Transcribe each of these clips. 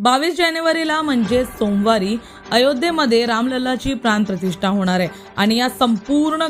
बावीस जानेवारीला म्हणजे सोमवारी अयोध्येमध्ये रामलल्लाची प्राणप्रतिष्ठा होणार आहे. आणि या संपूर्ण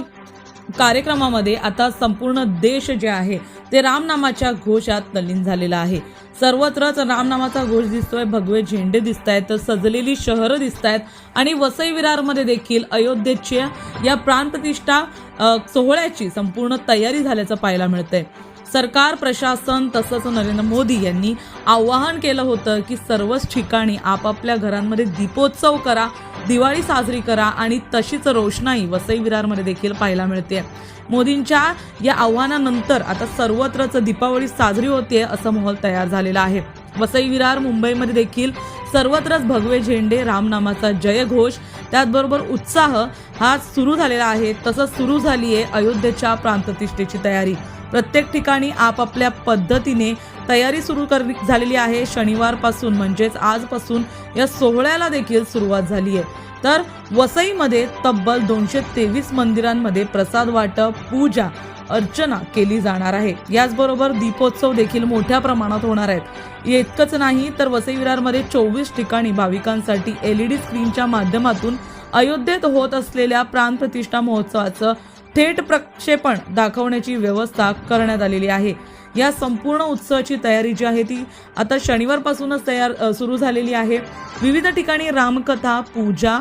कार्यक्रमामध्ये आता संपूर्ण देश जे आहे ते रामनामाच्या घोषात तल्लीन झालेला आहे. सर्वत्रच रामनामाचा घोष दिसतोय भगवे झेंडे दिसत आहेत सजलेली शहरं दिसत आहेत आणि वसई विरारमध्ये देखील अयोध्येच्या या प्राणप्रतिष्ठा प्रतिष्ठा सोहळ्याची संपूर्ण तयारी झाल्याचं पाहायला मिळतंय. सरकार प्रशासन तसंच नरेंद्र मोदी यांनी आवाहन केलं होतं की सर्वच ठिकाणी आपापल्या घरांमध्ये दीपोत्सव करा दिवाळी साजरी करा आणि तशीच रोषणाई वसई विरारमध्ये देखील पाहायला मिळते. मोदींच्या या आव्हानानंतर आता सर्वत्रच दीपावली साजरी होते असं माहोल तयार झालेला आहे. वसई विरार मुंबईमध्ये देखील सर्वत्रच भगवे झेंडे रामनामाचा जयघोष त्याचबरोबर उत्साह हा सुरू झालेला आहे. तसंच सुरू झाली आहे अयोध्येच्या प्रांततिष्ठेची तयारी. प्रत्येक ठिकाणी आपापल्या पद्धतीने तयारी सुरू कर झालेली आहे. शनिवारपासून म्हणजेच आजपासून या सोहळ्याला देखील सुरुवात झाली आहे तर वसईमध्ये तब्बल दोनशे तेवीस मंदिरांमध्ये प्रसाद वाटप पूजा अर्चना केली जाणार आहे. याचबरोबर दीपोत्सव देखील मोठ्या प्रमाणात होणार आहेत. इतकंच नाही तर वसई विरारमध्ये चोवीस ठिकाणी भाविकांसाठी एल ई डी स्क्रीनच्या माध्यमातून अयोध्येत होत असलेल्या प्राणप्रतिष्ठा महोत्सवाचं थेट प्रक्षेपण दाखवण्याची व्यवस्था करण्यात आलेली आहे. या संपूर्ण उत्सवाची तयारी जी आहे ती आता शनिवारपासूनच तयार सुरू झालेली आहे. विविध ठिकाणी रामकथा पूजा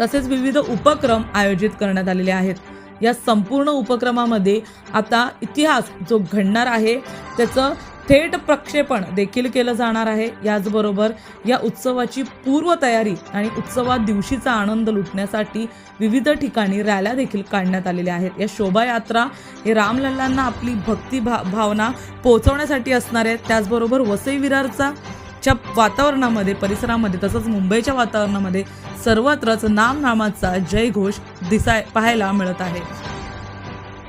तसेच विविध उपक्रम आयोजित करण्यात आलेले आहेत. या संपूर्ण उपक्रमामध्ये आता इतिहास जो घडणार आहे त्याचं थेट प्रक्षेपण देखील केलं जाणार आहे. याचबरोबर या उत्सवाची पूर्वतयारी आणि उत्सवा दिवशीचा आनंद लुटण्यासाठी विविध ठिकाणी रॅल्या देखील काढण्यात आलेल्या आहेत. या शोभायात्रा हे रामलल्लांना आपली भक्ती भा भावना पोहोचवण्यासाठी असणार आहेत त्याचबरोबर वसई विरारचा च्या वातावरणामध्ये परिसरामध्ये तसंच मुंबईच्या वातावरणामध्ये सर्वत्रच नामनामाचा जयघोष दिसाय पाहायला मिळत आहे.